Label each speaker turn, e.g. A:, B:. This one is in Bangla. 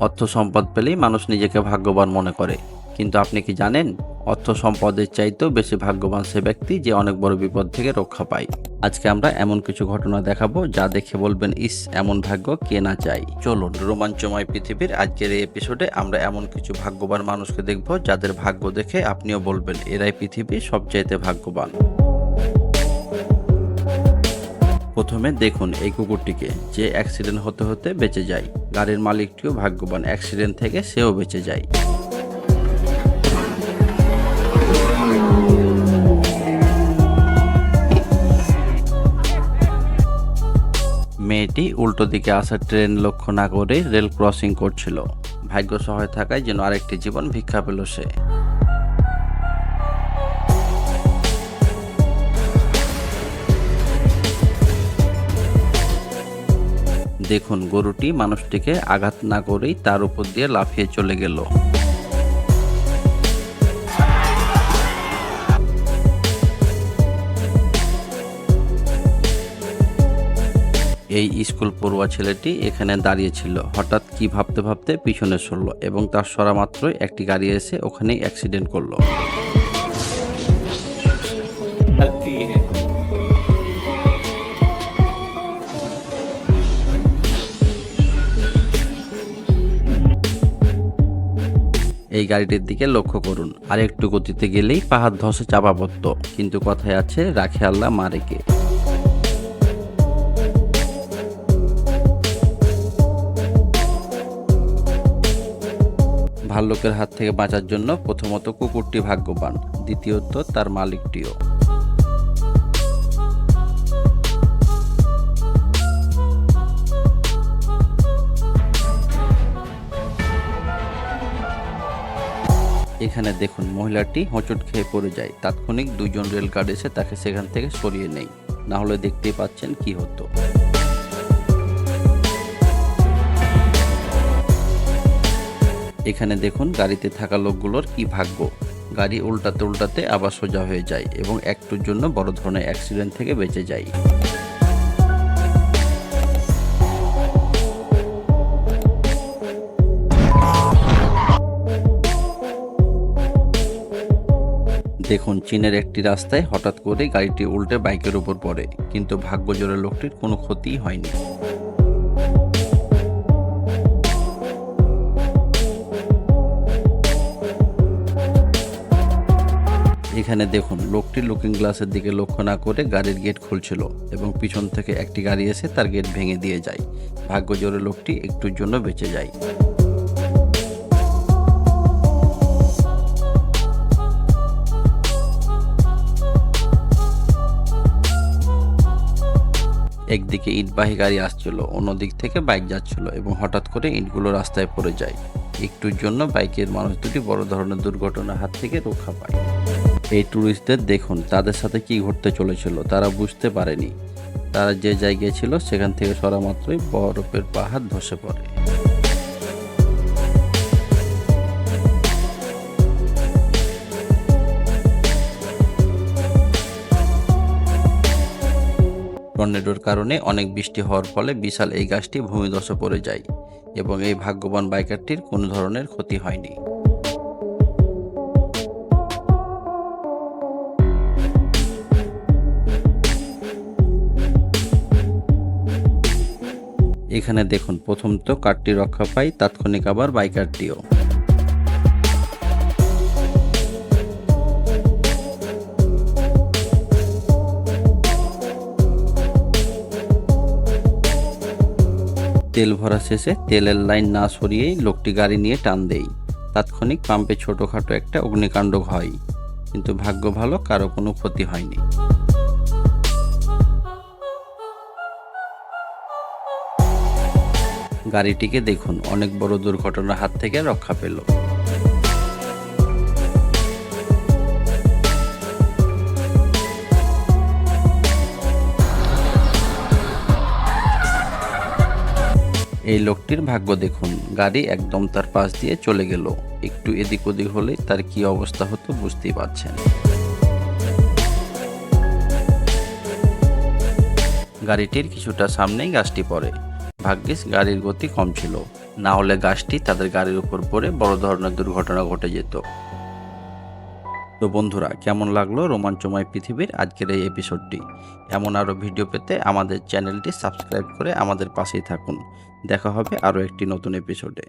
A: অর্থ সম্পদ পেলেই মানুষ নিজেকে ভাগ্যবান মনে করে। কিন্তু আপনি কি জানেন? অর্থ সম্পদের চাইতেও বেশি ভাগ্যবান সে ব্যক্তি যে অনেক বড় বিপদ থেকে রক্ষা পায়। আজকে আমরা এমন কিছু ঘটনা দেখাবো যা দেখে বলবেন, ইস, এমন ভাগ্য কে না চাই চলুন, রোমাঞ্চময় পৃথিবীর আজকের এই এপিসোডে আমরা এমন কিছু ভাগ্যবান মানুষকে দেখব যাদের ভাগ্য দেখে আপনিও বলবেন, এরাই পৃথিবীর সবচাইতে ভাগ্যবান। প্রথমে দেখুন এই কুকুরটিকে, যে অ্যাক্সিডেন্ট হতে হতে বেঁচে যায়। গাড়ির মালিকটিও ভাগ্যবান অ্যাক্সিডেন্ট থেকে সেও বেঁচে যায়। মেয়েটি উল্টো দিকে আসা ট্রেন লক্ষ্য না করে রেল ক্রসিং করছিল। ভাগ্য সহায় থাকায় যেন আরেকটি জীবন ভিক্ষা পেল সে। দেখুন, গরুটি মানুষটিকে আঘাত না করেই তার উপর দিয়ে লাফিয়ে চলে গেল। এই স্কুল পড়ুয়া ছেলেটি এখানে দাঁড়িয়েছিল হঠাৎ কি ভাবতে ভাবতে পিছনে সরল এবং তার সরা মাত্রই একটি গাড়ি এসে ওখানেই অ্যাক্সিডেন্ট করল। এই গাড়িটির দিকে লক্ষ্য করুন। আর একটু গতিতে গেলেই পাহাড় ধসে চাপা কিন্তু কথায় আছে, রাখে আল্লাহ মারেকে। ভাল্লুকের হাত থেকে বাঁচার জন্য প্রথমত কুকুরটি ভাগ্যবান, দ্বিতীয়ত তার মালিকটিও। এখানে দেখুন, মহিলাটি হোঁচট খেয়ে পড়ে যায়। তাৎক্ষণিক দুজন রেল গার্ড এসে তাকে সেখান থেকে সরিয়ে নেয়। না হলে দেখতেই পাচ্ছেন কি হতো। এখানে দেখুন গাড়িতে থাকা লোকগুলোর কি ভাগ্য। গাড়ি উল্টাতে উল্টাতে আবার সোজা হয়ে যায় এবং একটুর জন্য বড় ধরনের অ্যাক্সিডেন্ট থেকে বেঁচে যায়। দেখুন, চীনের একটি রাস্তায় হঠাৎ করে গাড়িটি উল্টে বাইকের উপর পড়ে, কিন্তু ভাগ্য জোরে লোকটির কোনো ক্ষতিই হয়নি। এখানে দেখুন, লোকটি লুকিং গ্লাসের দিকে লক্ষ্য না করে গাড়ির গেট খুলছিল এবং পিছন থেকে একটি গাড়ি এসে তার গেট ভেঙে দিয়ে যায়। ভাগ্য জোরে লোকটি একটুর জন্য বেঁচে যায়। একদিকে ইটবাহী গাড়ি আসছিল, অন্যদিক থেকে বাইক যাচ্ছিল এবং হঠাৎ করে ইটগুলো রাস্তায় পড়ে যায়। একটুর জন্য বাইকের মানুষ দুটি বড় ধরনের দুর্ঘটনার হাত থেকে রক্ষা পায়। এই ট্যুরিস্টদের দেখুন, তাদের সাথে কি ঘটতে চলেছিল, তারা বুঝতে পারেনি। তারা যে জায়গায় ছিল, সেখান থেকে সরা মাত্রই বরফের পাহাড় ধসে পড়ে। টর্নেডোর কারণে অনেক বৃষ্টি হওয়ার ফলে বিশাল এই গাছটি ভূমিধসে পড়ে যায় এবং এই ভাগ্যবান বাইকারটির কোনো ধরনের ক্ষতি হয়নি। এখানে দেখুন, প্রথম তো কারটি রক্ষা পাই তাৎক্ষণিক আবার বাইকারটিও। তেল ভরা শেষে তেলের লাইন না সরিয়েই লোকটি গাড়ি নিয়ে টান দেয়। তাৎক্ষণিক পাম্পে ছোটোখাটো একটা অগ্নিকাণ্ড হয়। কিন্তু ভাগ্য ভালো, কারও কোনো ক্ষতি হয়নি। গাড়িটিকে দেখুন, অনেক বড় দুর্ঘটনার হাত থেকে রক্ষা পেল। এই লোকটির ভাগ্য দেখুন, গাড়ি একদম তার পাশ দিয়ে চলে গেল। একটু এদিক ওদিক হলে তার কি অবস্থা হতো বুঝতেই পারছেন। গাড়িটির কিছুটা সামনেই গাছটি পড়ে। ভাগ্যিস গাড়ির গতি কম ছিল। না হলে গাছটি তাদের গাড়ির উপর পড়ে বড় ধরনের দুর্ঘটনা ঘটে যেত। তো বন্ধুরা, কেমন লাগল রোমাঞ্চময় পৃথিবীর আজকের এই এপিসোডটি এমন আরও ভিডিও পেতে আমাদের চ্যানেলটি সাবস্ক্রাইব করে আমাদের পাশেই থাকুন। দেখা হবে আরও একটি নতুন এপিসোডে